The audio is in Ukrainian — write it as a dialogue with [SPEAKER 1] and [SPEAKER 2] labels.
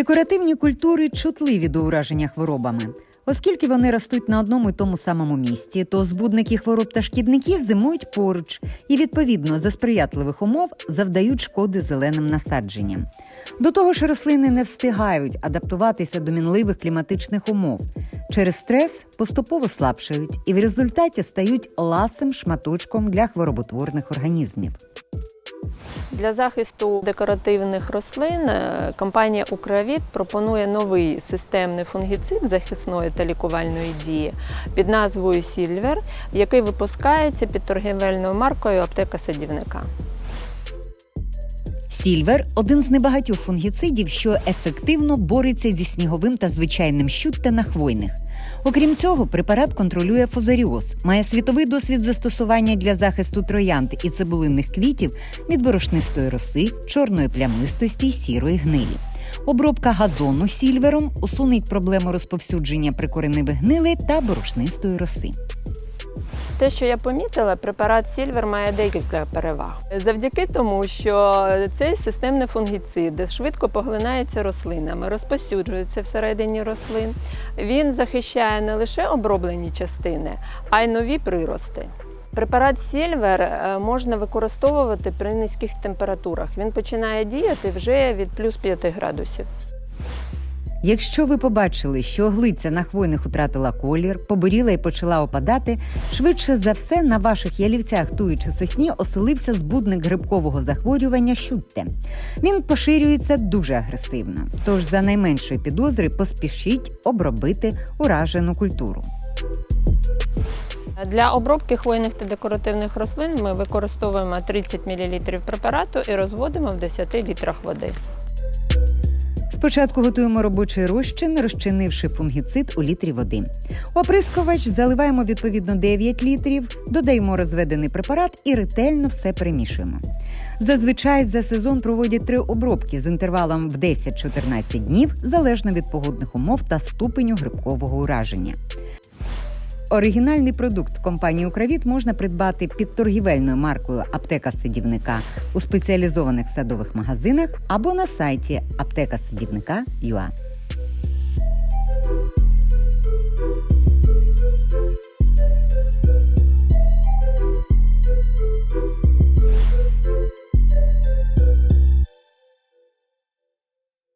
[SPEAKER 1] Декоративні культури чутливі до ураження хворобами. Оскільки вони ростуть на одному й тому самому місці, то збудники хвороб та шкідників зимують поруч і, відповідно, за сприятливих умов завдають шкоди зеленим насадженням. До того ж, рослини не встигають адаптуватися до мінливих кліматичних умов. Через стрес поступово слабшають і в результаті стають ласим шматочком для хвороботворних організмів.
[SPEAKER 2] Для захисту декоративних рослин е, компанія Укравіт пропонує новий системний фунгіцид захисної та лікувальної дії під назвою Сільвер, який випускається під торгівельною маркою аптека садівника.
[SPEAKER 1] Сільвер один з небагатьох фунгіцидів, що ефективно бореться зі сніговим та звичайним щутте на хвойних. Окрім цього, препарат контролює фузаріоз, має світовий досвід застосування для захисту троянд і цибулинних квітів від борошнистої роси, чорної плямистості сірої гнилі. Обробка газону сільвером усунить проблему розповсюдження прикореневих гнилей та борошнистої роси.
[SPEAKER 2] Те, що я помітила, препарат Сільвер має декілька переваг. Завдяки тому, що цей системний фунгіцид швидко поглинається рослинами, розпосюджується всередині рослин. Він захищає не лише оброблені частини, а й нові прирости. Препарат Сільвер можна використовувати при низьких температурах. Він починає діяти вже від плюс 5 градусів.
[SPEAKER 1] Якщо ви побачили, що оглиця на хвойних втратила колір, поборіла і почала опадати, швидше за все на ваших ялівцях туї чи сосні оселився збудник грибкового захворювання щутте. Він поширюється дуже агресивно. Тож за найменшої підозри поспішіть обробити уражену культуру.
[SPEAKER 2] Для обробки хвойних та декоративних рослин ми використовуємо 30 мл препарату і розводимо в 10 літрах води.
[SPEAKER 1] Спочатку готуємо робочий розчин, розчинивши фунгіцид у літрі води. Оприскувач заливаємо відповідно 9 літрів, додаємо розведений препарат і ретельно все перемішуємо. Зазвичай за сезон проводять три обробки з інтервалом в 10-14 днів, залежно від погодних умов та ступеню грибкового ураження. Оригінальний продукт компанії Укравіт можна придбати під торгівельною маркою Аптека садівника у спеціалізованих садових магазинах або на сайті аптекасадівника.ua.